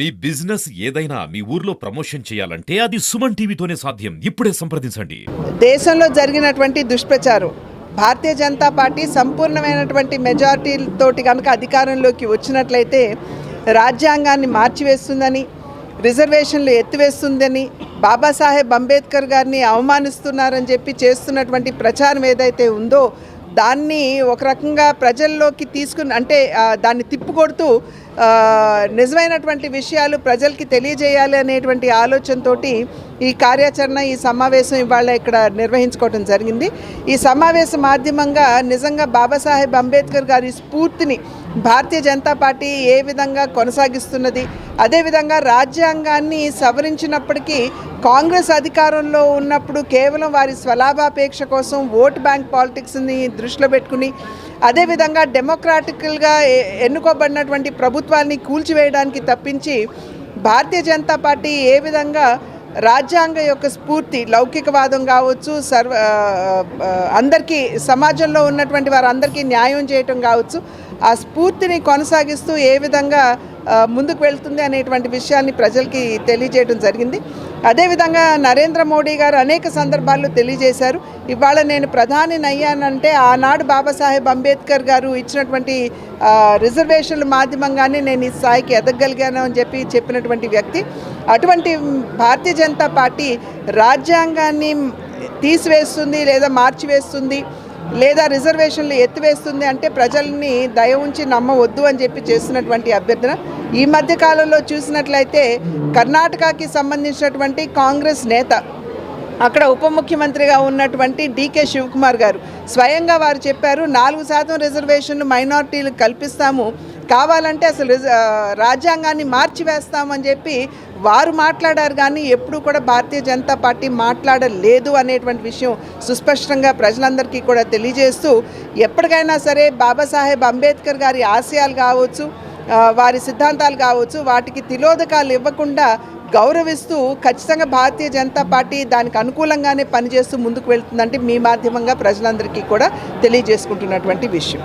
మీ business ఏదైనా మీ ఊర్లో promotion చేయాలంటే అది సుమన్ టీవీతోనే సాధ్యం. ఇప్పుడే సంప్రదించండి. దేశంలో జరిగినటువంటి దుష్ప్రచారం భారతీయ జనతా పార్టీ సంపూర్ణమైనటువంటి మెజారిటీతోటి కనుక అధికారంలోకి వచ్చినట్లయితే రాజ్యాంగాన్ని మార్చివేస్తుందని రిజర్వేషన్లు ఎత్తివేస్తుందని బాబాసాహెబ్ అంబేద్కర్ గారిని అవమానిస్తున్నారని చెప్పి చేస్తున్నటువంటి ప్రచారం ఏదైతే ఉందో దాన్ని ఒక రకంగా ప్రజల్లోకి తీసుకుని అంటే దాన్ని కొడుతూ నిజమైనటువంటి విషయాలు ప్రజలకి తెలియజేయాలి అనేటువంటి ఆలోచనతో ఈ కార్యాచరణ ఈ సమావేశం ఇవాళ ఇక్కడ నిర్వహించుకోవడం జరిగింది. ఈ సమావేశ మాధ్యమంగా నిజంగా బాబాసాహెబ్ అంబేద్కర్ గారి స్ఫూర్తిని భారతీయ జనతా పార్టీ ఏ విధంగా కొనసాగిస్తున్నది అదేవిధంగా రాజ్యాంగాన్ని సవరించినప్పటికీ కాంగ్రెస్ అధికారంలో ఉన్నప్పుడు కేవలం వారి స్వలాభాపేక్ష కోసం ఓట్ బ్యాంక్ పాలిటిక్స్ని దృష్టిలో పెట్టుకుని అదేవిధంగా డెమోక్రాటికల్గా ఎన్నుకోబడినటువంటి ప్రభుత్వాన్ని కూల్చివేయడానికి తప్పించి భారతీయ జనతా పార్టీ ఏ విధంగా రాజ్యాంగ యొక్క స్ఫూర్తి లౌకికవాదం కావచ్చు సర్వ అందరికీ సమాజంలో ఉన్నటువంటి వారందరికీ న్యాయం చేయటం కావచ్చు ఆ స్ఫూర్తిని కొనసాగిస్తూ ఏ విధంగా ముందుకు వెళ్తుంది అనేటువంటి విషయాన్ని ప్రజలకి తెలియజేయడం జరిగింది. అదేవిధంగా నరేంద్ర మోడీ గారు అనేక సందర్భాల్లో తెలియజేశారు. ఇవాళ నేను ప్రధాని అయ్యానంటే ఆనాడు బాబాసాహెబ్ అంబేద్కర్ గారు ఇచ్చినటువంటి రిజర్వేషన్ల మాధ్యమంగానే నేను ఈ స్థాయికి ఎదగలిగాను అని చెప్పి చెప్పినటువంటి వ్యక్తి. అటువంటి భారతీయ జనతా పార్టీ రాజ్యాంగాన్ని తీసివేస్తుంది లేదా మార్చివేస్తుంది. లేదా రిజర్వేషన్లు ఎత్తివేస్తుంది అంటే ప్రజల్ని దయ ఉంచి నమ్మవద్దు అని చెప్పి చేస్తున్నటువంటి అభ్యర్థన. ఈ మధ్య కాలంలో చూసినట్లయితే కర్ణాటకకి సంబంధించినటువంటి కాంగ్రెస్ నేత అక్కడ ఉప ముఖ్యమంత్రిగా ఉన్నటువంటి డీకే శివకుమార్ గారు స్వయంగా వారు చెప్పారు నాలుగు శాతం రిజర్వేషన్లు మైనారిటీలకు కల్పిస్తాము. కావాలంటే అసలు రిజ- రాజ్యాంగాన్ని మార్చివేస్తామని చెప్పి వారు మాట్లాడారు కానీ ఎప్పుడూ కూడా భారతీయ జనతా పార్టీ మాట్లాడలేదు అనేటువంటి విషయం సుస్పష్టంగా ప్రజలందరికీ కూడా తెలియజేస్తూ ఎప్పటికైనా సరే బాబాసాహెబ్ అంబేద్కర్ గారి ఆశయాలు కావచ్చు వారి సిద్ధాంతాలు కావచ్చు వాటికి తిలోదకాలు ఇవ్వకుండా గౌరవిస్తూ ఖచ్చితంగా భారతీయ జనతా పార్టీ దానికి అనుకూలంగానే పనిచేస్తూ ముందుకు వెళ్తుందంటే మీ మాధ్యమంగా ప్రజలందరికీ కూడా తెలియజేసుకుంటున్నటువంటి విషయం.